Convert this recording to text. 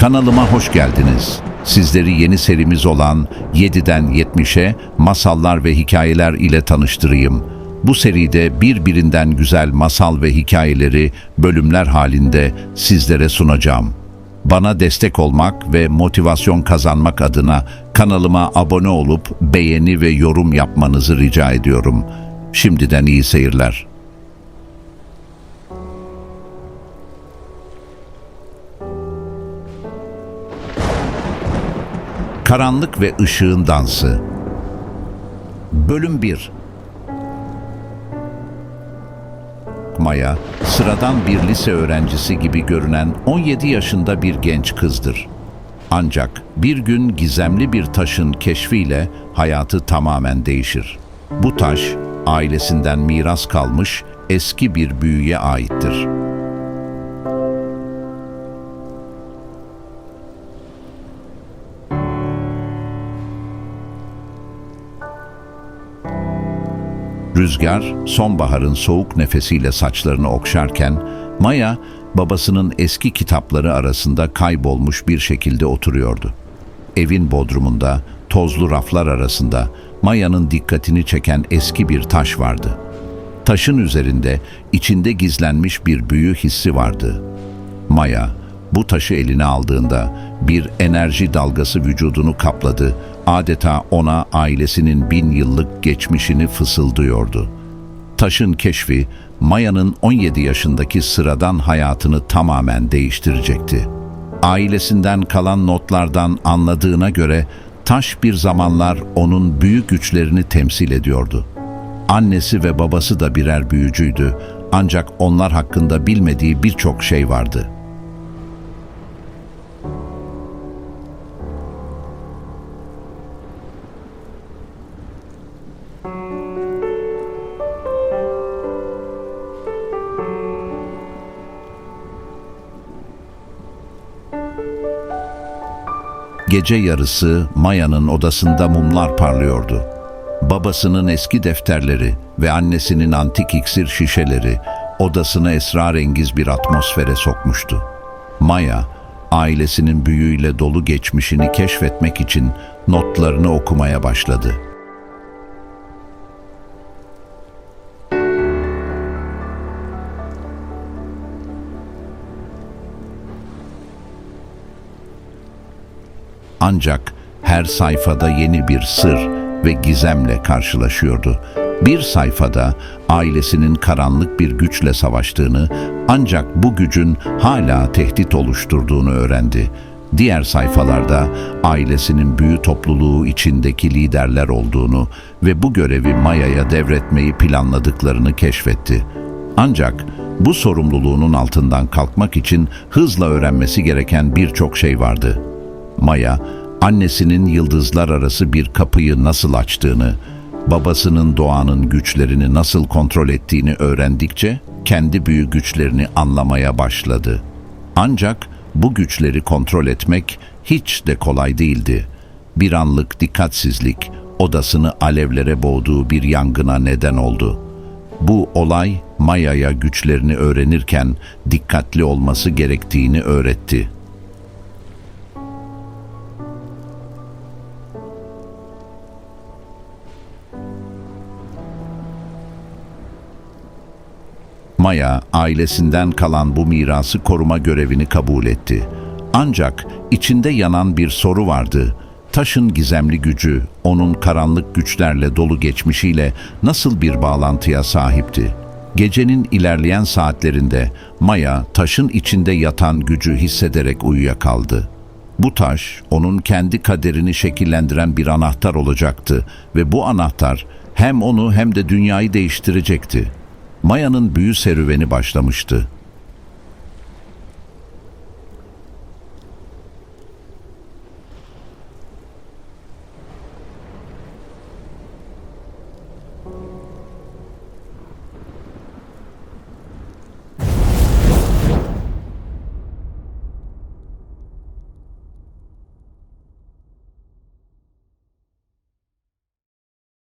Kanalıma hoş geldiniz. Sizleri yeni serimiz olan 7'den 70'e masallar ve hikayeler ile tanıştırayım. Bu seride birbirinden güzel masal ve hikayeleri bölümler halinde sizlere sunacağım. Bana destek olmak ve motivasyon kazanmak adına kanalıma abone olup beğeni ve yorum yapmanızı rica ediyorum. Şimdiden iyi seyirler. Karanlık ve ışığın dansı. Bölüm 1. Maya, sıradan bir lise öğrencisi gibi görünen 17 yaşında bir genç kızdır. Ancak bir gün gizemli bir taşın keşfiyle hayatı tamamen değişir. Bu taş, ailesinden miras kalmış eski bir büyüye aittir. Rüzgar, sonbaharın soğuk nefesiyle saçlarını okşarken, Maya, babasının eski kitapları arasında kaybolmuş bir şekilde oturuyordu. Evin bodrumunda, tozlu raflar arasında Maya'nın dikkatini çeken eski bir taş vardı. Taşın üzerinde içinde gizlenmiş bir büyü hissi vardı. Maya, bu taşı eline aldığında bir enerji dalgası vücudunu kapladı, adeta ona ailesinin bin yıllık geçmişini fısıldıyordu. Taşın keşfi, Maya'nın 17 yaşındaki sıradan hayatını tamamen değiştirecekti. Ailesinden kalan notlardan anladığına göre taş bir zamanlar onun büyük güçlerini temsil ediyordu. Annesi ve babası da birer büyücüydü ancak onlar hakkında bilmediği birçok şey vardı.'' Gece yarısı Maya'nın odasında mumlar parlıyordu. Babasının eski defterleri ve annesinin antik iksir şişeleri odasını esrarengiz bir atmosfere sokmuştu. Maya, ailesinin büyüyle dolu geçmişini keşfetmek için notlarını okumaya başladı. Ancak her sayfada yeni bir sır ve gizemle karşılaşıyordu. Bir sayfada ailesinin karanlık bir güçle savaştığını ancak bu gücün hala tehdit oluşturduğunu öğrendi. Diğer sayfalarda ailesinin büyü topluluğu içindeki liderler olduğunu ve bu görevi Maya'ya devretmeyi planladıklarını keşfetti. Ancak bu sorumluluğunun altından kalkmak için hızla öğrenmesi gereken birçok şey vardı.'' Maya, annesinin yıldızlar arası bir kapıyı nasıl açtığını, babasının doğanın güçlerini nasıl kontrol ettiğini öğrendikçe kendi büyük güçlerini anlamaya başladı. Ancak bu güçleri kontrol etmek hiç de kolay değildi. Bir anlık dikkatsizlik odasını alevlere boğduğu bir yangına neden oldu. Bu olay Maya'ya güçlerini öğrenirken dikkatli olması gerektiğini öğretti.'' Maya ailesinden kalan bu mirası koruma görevini kabul etti. Ancak içinde yanan bir soru vardı. Taşın gizemli gücü, onun karanlık güçlerle dolu geçmişiyle nasıl bir bağlantıya sahipti? Gecenin ilerleyen saatlerinde Maya taşın içinde yatan gücü hissederek uyuyakaldı. Bu taş onun kendi kaderini şekillendiren bir anahtar olacaktı ve bu anahtar hem onu hem de dünyayı değiştirecekti. Maya'nın büyü serüveni başlamıştı.